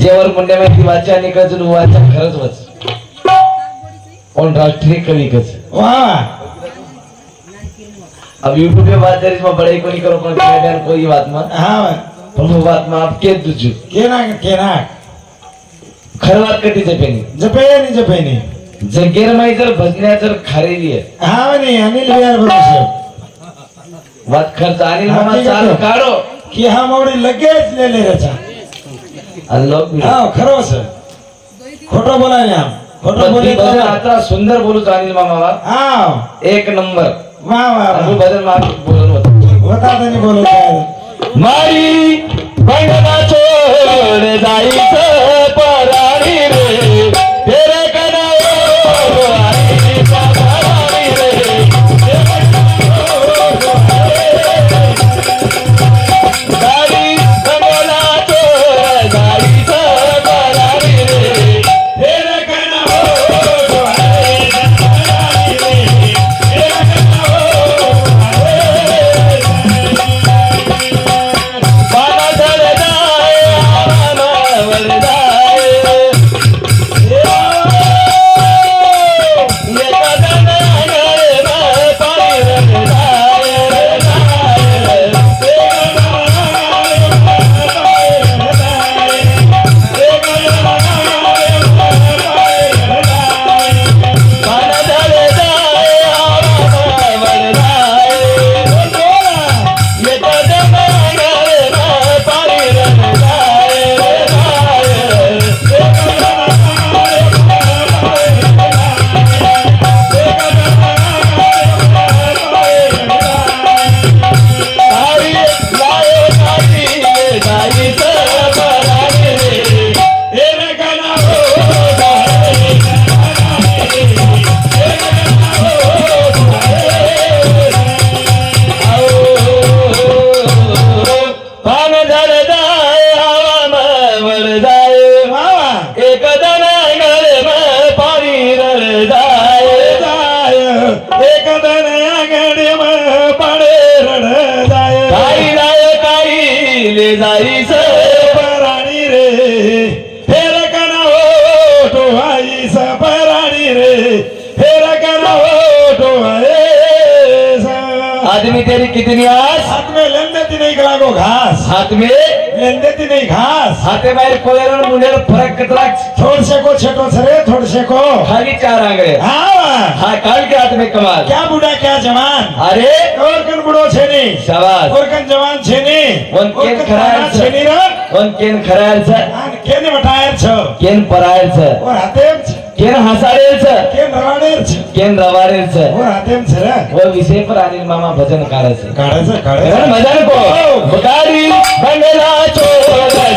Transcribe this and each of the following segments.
जेवण म्हणल्या माहिती? वाचा आणि गजन वाचा खरंच वाच. पण राष्ट्रीय कवी गज? अब यूट्यूब पे बात करी इसमें बड़े कोई करो पर कैडर कोई बात मत हाँ. प्रभु के ना के ना के ना. कटी जपे नहीं जपे नहीं नहीं जगेर माई जर भजने जर खरेली है हाँ नहीं अनिल बिहार भरोसे बात खर्च अनिल मामा चालू काढो. की हा मोडी लगेच लेले रचा આઈ લવ યુ હા ખરો છે ખોટો બોલાય આમ ખોટો બોલે તો આત્રા સુંદર બોલું તો અનિલ મામા હા એક નંબર વાહ વાહ હું ભજન માં બોલન હોતા હોતા તને બોલો મારી ભણના છોડ જાય गेले जाईस पराणी रे. फेर कना हो तो आईस पराणी रे. फेर कना हो तो आदमी तेरी कितनी आस? हाथ में लंदे ती नहीं कला को घास. हाथ में? लंदे ती नहीं घास. हाथे बाहर कोलेर और फरक कितना? छोड़ से को सरे से को हरिचार आंगरे। हाँ। हाँ कल के हाथ में कमाल? क्या बुढ़ा क्या जवान? अरे। और कन बुढ़ो छेनी? सवाल और कन जवान छेनी? वन केन खरायर छेनी रो? वन केन खरायर छ? केन बटायर छ? केन परायर छ? और हातेम छ? केन हसारेर छ? केन रवाडेर छ? केन रवाडेर छ? और हातेम छ रे? वो विषय पर अनिल मामा भजन काढे छ। काढे छ काढे भजन को। बुकारी बंगला चोर जाई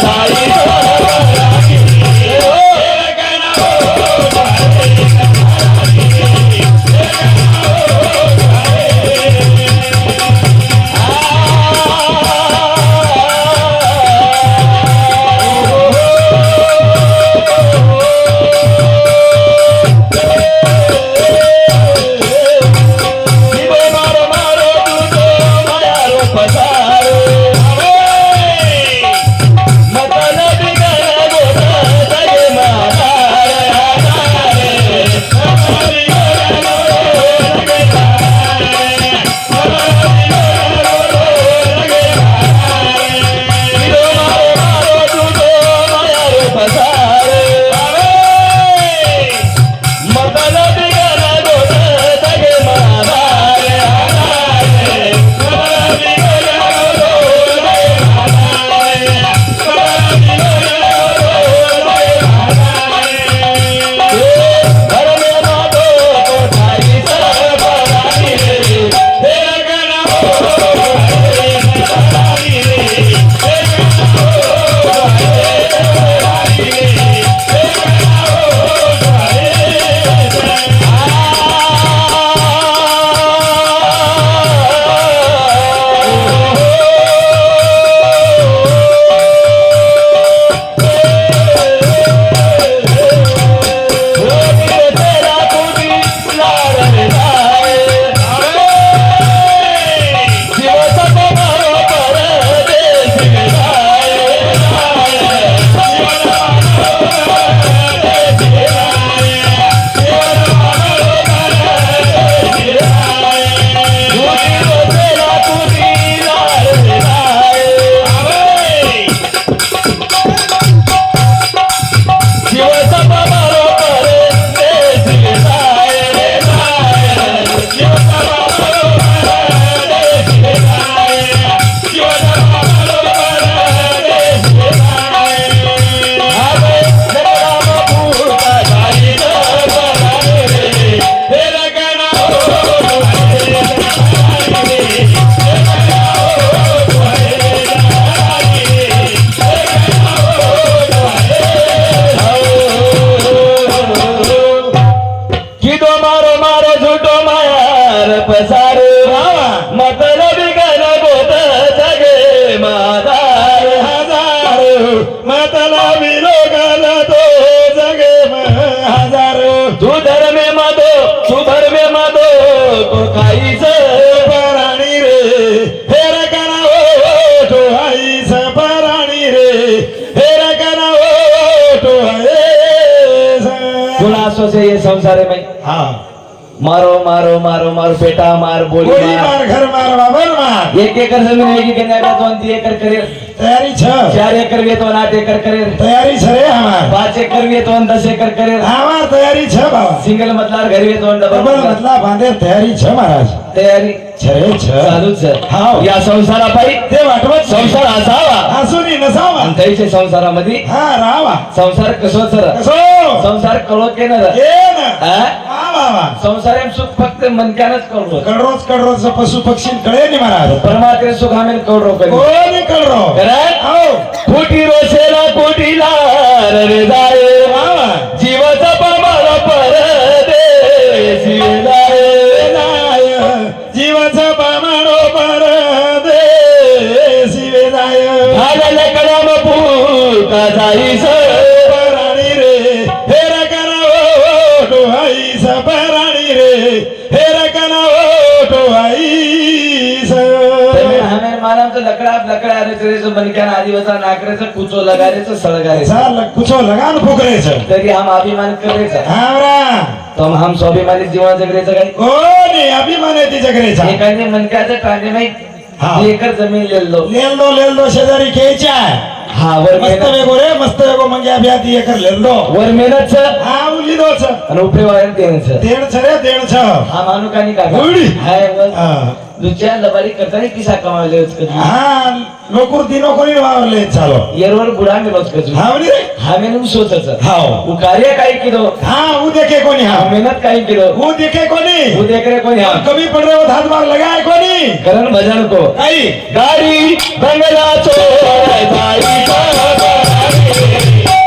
तू धर्मे माधो तो काहीच पराणी रे? फेर करा ओ टोहाई पराणी रे. फेर करा ओ टोहाई तुला असो से ये संसार में हा. मारो मारो मारो मारो बेटा मार बोली मार. घर मार बाबर मार. एक एकर जमीन आहे की कन्या दोन ती एकर करेल तयारी छ। चार एकर वेतन आठ एकर करेल तयारी छ रे हमार। पाच एकर वेतन दस एकर करेल हमार तयारी छ बाबा। सिंगल मतदार घरी वेतन डबल डबल मतला बांधे तयारी छ महाराज। तयारी। छ रे छ। हाव. या संसारापायी ते वाटवत संसार असावा हसून नसावा। आणि त्याच्या संसारामध्ये हा रावा। संसार कसो सर? कसो? संसार कळो के न ये ना हा? हा बाबा संसार एम सुख फक्त मनक्यानच कळलो कडरोज कडरोज पशु पक्षी कळे नि महाराज. परमात्रे सुख आम्ही कधी कोणी कळरो? खरं? हो. रोसेला कोटीला रे जाय जीवाचा पामाला पर दे लकडा मनक्यानं आदिवासा नाकरेचं कुचो लगारेचं सळगारेचं. कुछो लगान फुकरेच तरी हम अभिमान करायचा. तो हम स्वाभिमानी जीवन जगण्याचं काय? कोणी अभिमान आहे एखाद्या मनक्याचं टाणे नाही. एकर जमीन लिहिलो लेल्दो लेल्दो शेजारी घ्यायच्या हा वर मस्त वेगो रे मस्त वेगो मग अभ्या ती एकर लेल्दो वर मेहनत हा उलिदोच. आणि उपयोग त्यांचं तेण छ रे तेण छ हा मानुकानी का उडी. हाय लबारी करताना किसा कमावले हा नोकरी नोकरी वावरले चालो. येरवर मिळत हा म्हणे रे मेनू सोचच हाव उ कार्य काय केलं. ऊ देखे कोणी हा. मेहनत काय केलं. ऊ देखे कोणी? उ देखरे कोणी हा. कमी पड रे वो हात मार लगाय कोणी? करण भजन को काही? गाडी बंगला चोर जाई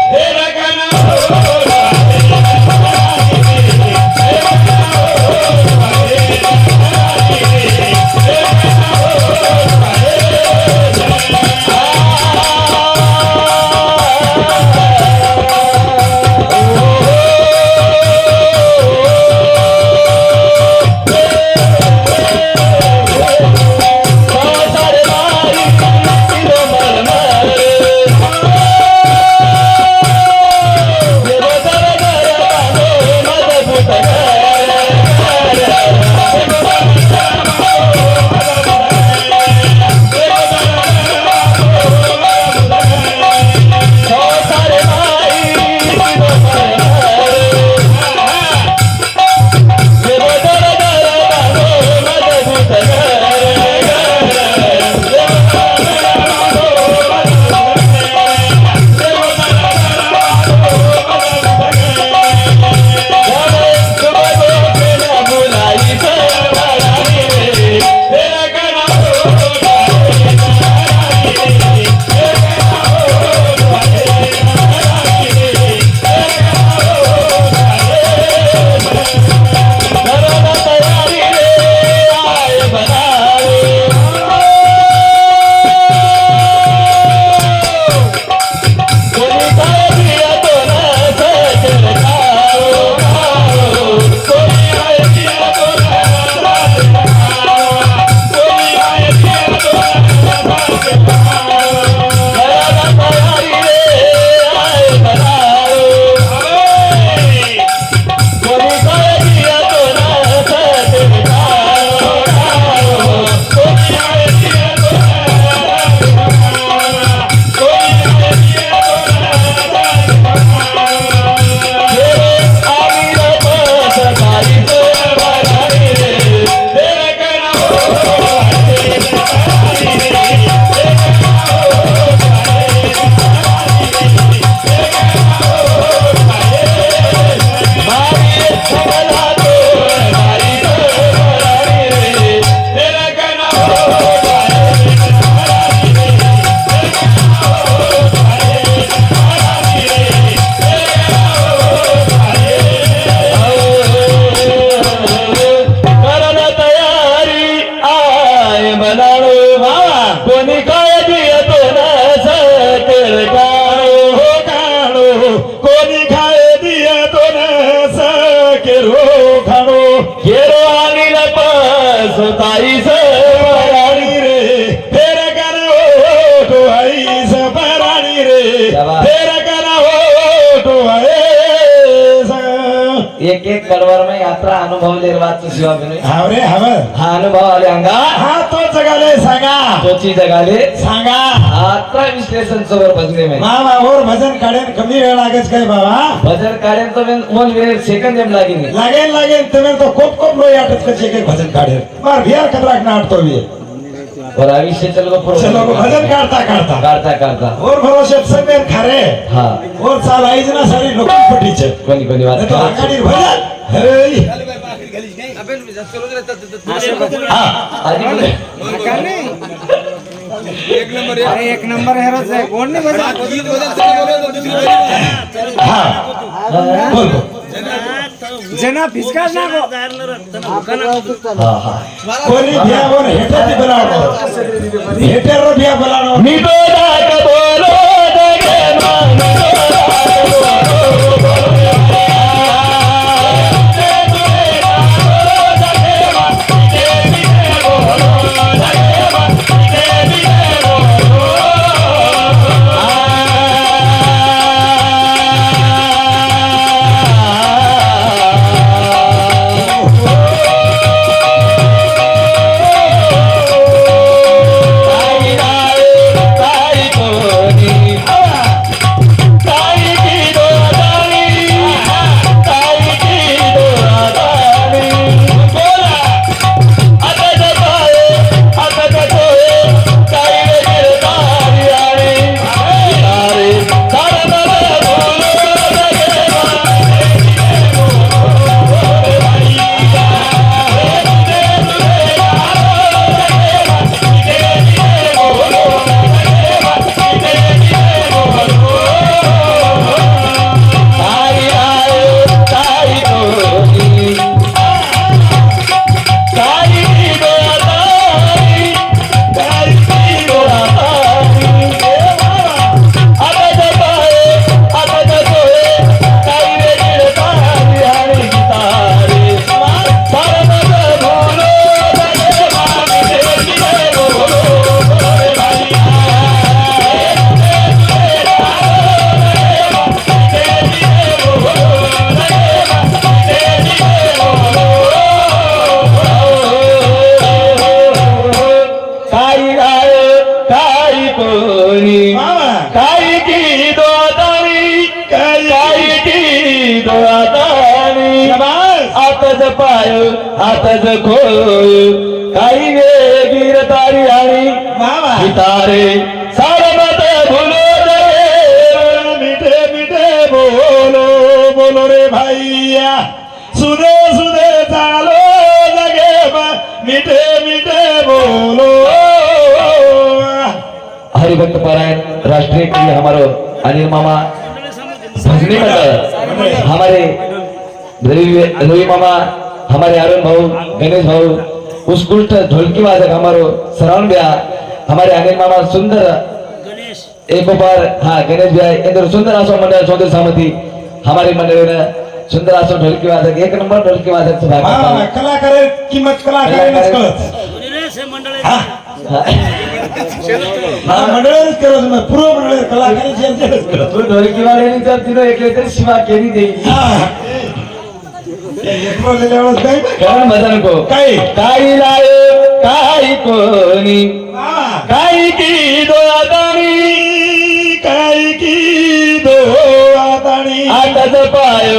यात्रा अनुभव निर्वाच शिवा बिनोय हाव रे हाव हा अनुभव आले अंगा. हा तो जगाले सांगा. तोची जगाले. सांगा. यात्रा विश्लेषण सवर भजने में. मामा और भजन काढेन कमी वेळ लागेच काय बाबा? भजन काढेल तो मैं वन वेळ सेकंड एम लागी नाही लागेल लागेल तुम्ही तो खूप खूप लोई आटत कशी काही भजन काढेल? मार भियार कदराक नाटतो भी और आयुष्य चल चलो भजन काढता काढता. काढता काढता. और भरोसे खारे. हा. और चाल आईज ना सारी लोक पटीचे कोणी कोणी वाच तो आघाडी भजन. हा बोले. अरे एक नंबर हेरोच आहे कोण नाही? हा बोल बोल. जना फिसका ना हा हा कोणी भिया बोल हेटेची बोलावं हेटेर भिया बोलावं मी तो दात बोलो सुदे सुदे चालो बा मिठे मिठे बोलो. हरिभक्त पारायण राष्ट्रीय के हमारो. अनिल मामा भजनी मंडल हमारे रवि मामा हमारे अरुण भाऊ गणेश भाऊ उत्कृष्ट ढोलकी वादक हमारो श्रवण भैया हमारे अनिल मामा सुंदर एक बार हाँ गणेश भैया इंदर सुंदर आसो मंडल चौधरी सामती हमारे मंडल में सुंदर आसो ढोलकी वादक एक नंबर ढोलकी भाग करता कलाकार किंमत तू ढोलकी वाले जर तिने एक तर शिवा केली देईल. हा. कारण काही. काही लाय काही कोणी. काही की दोदारी काय की दो आताणी आताच पाय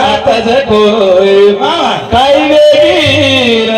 आताच कोय मामा काही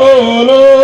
मिठे